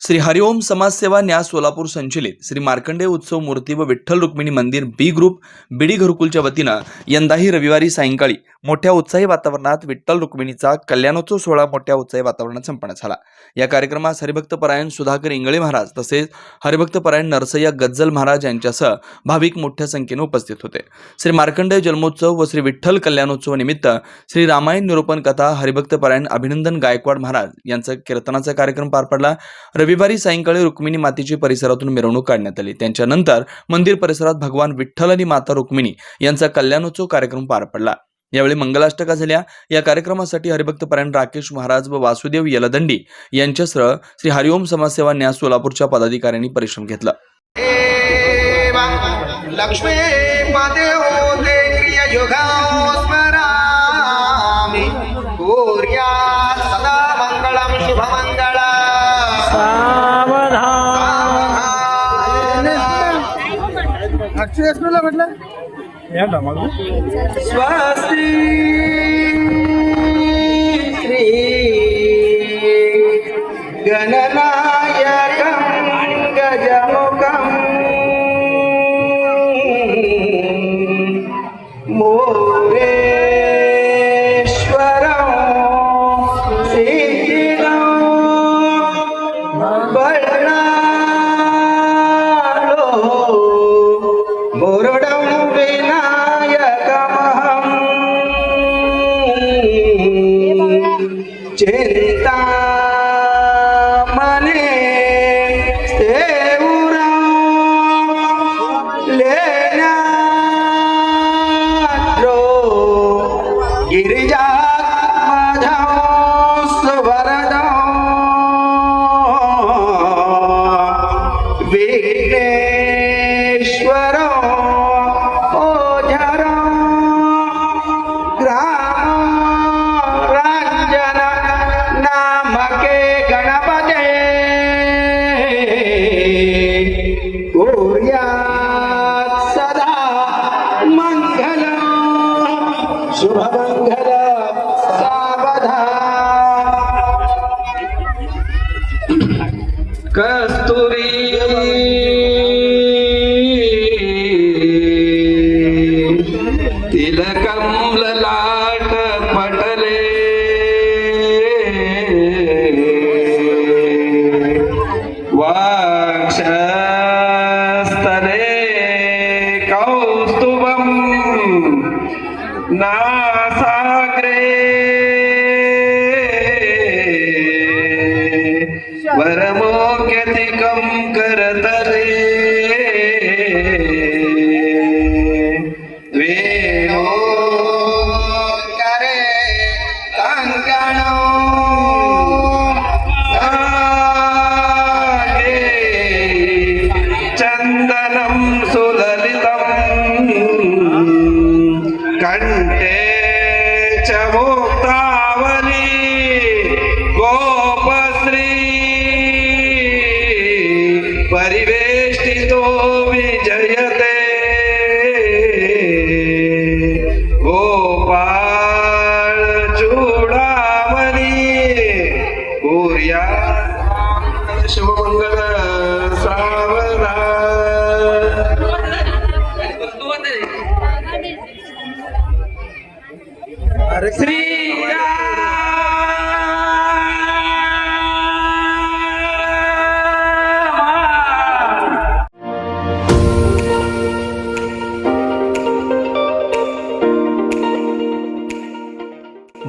श्री हरिओम समाजसेवा न्यास सोलापूर संचलित श्री मार्कंडेय उत्सव मूर्ती व विठ्ठल रुक्मिणी मंदिर बी ग्रुप बीडी घरकुलच्या वतीनं यंदाही रविवारी सायंकाळी मोठ्या उत्साही वातावरणात विठ्ठल रुक्मिणीचा कल्याणोत्सव सोहळा मोठ्या उत्साही वातावरणात संपन्न झाला. या कार्यक्रमात हरिभक्तपरायण सुधाकर इंगळे महाराज तसेच हरिभक्तपरायण नरसय्या गज्जल महाराज यांच्यासह भाविक मोठ्या संख्येने उपस्थित होते. श्री मार्कंडेय जन्मोत्सव व श्री विठ्ठल कल्याणोत्सव निमित्त श्री रामायण निरूपण कथा हरिभक्तपरायण अभिनंदन गायकवाड महाराज यांचा कीर्तनाचा कार्यक्रम पार पडला. रविवारी सायंकाळी रुक्मिणी मातेची परिसरातून मिरवणूक काढण्यात आली. त्यांच्यानंतर मंदिर परिसरात भगवान विठ्ठल आणि माता रुक्मिणी यांचा कल्याणोत्सव कार्यक्रम पार पडला. यावेळी मंगलाष्टका झाल्या. या कार्यक्रमासाठी हरिभक्तपरायण राकेश महाराज व वासुदेव यलदंडी यांच्यासह श्री हरिओम समाजसेवा न्यास सोलापूरच्या पदाधिकाऱ्यांनी परिश्रम घेतला. लक्ष्मी ఖర్చు చేసుకున్నా అట్లా ఏంటా మాకు స్వాస్తి శ్రీ గణనా ahora शुभमङ्गल Shubha वरमोक्यतिकं करत रे करे कङ्कणो चन्दनं सुललितम्। कण्ठे च परिवेष्टितो विजयते। गोपाळ चूडामणी। पूर्या शुभमंगल अरे Shri